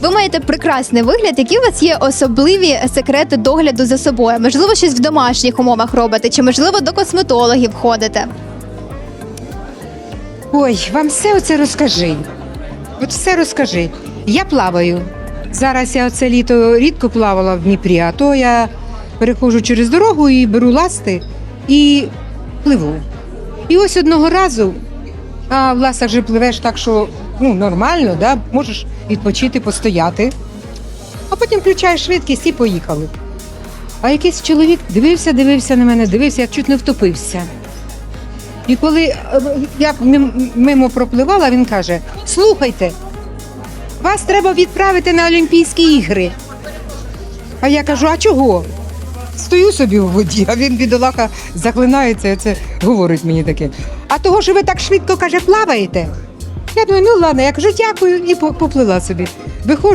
Ви маєте прекрасний вигляд. Які у вас є особливі секрети догляду за собою? Можливо, щось в домашніх умовах робите, чи можливо до косметологів ходите? Ой, вам все оце розкажи. От все розкажи. Я плаваю. Зараз я оце літо рідко плавала в Дніпрі, а то я переходжу через дорогу і беру ласти і пливу. І ось одного разу, а в ластах же пливеш так, що ну, нормально, да? можеш відпочити, постояти. А потім включаєш швидкість і поїхали. А якийсь чоловік дивився, дивився на мене, дивився, як чуть не втопився. І коли е, я мимо пропливала, він каже: слухайте, вас треба відправити на Олімпійські ігри. А я кажу, а чого? Стою собі у воді, а він бідолаха заклинається, і це говорить мені таке. А того, що ви так швидко каже, плаваєте? Я думаю, ну ладно, я кажу, дякую, і поплила собі. Виходжу.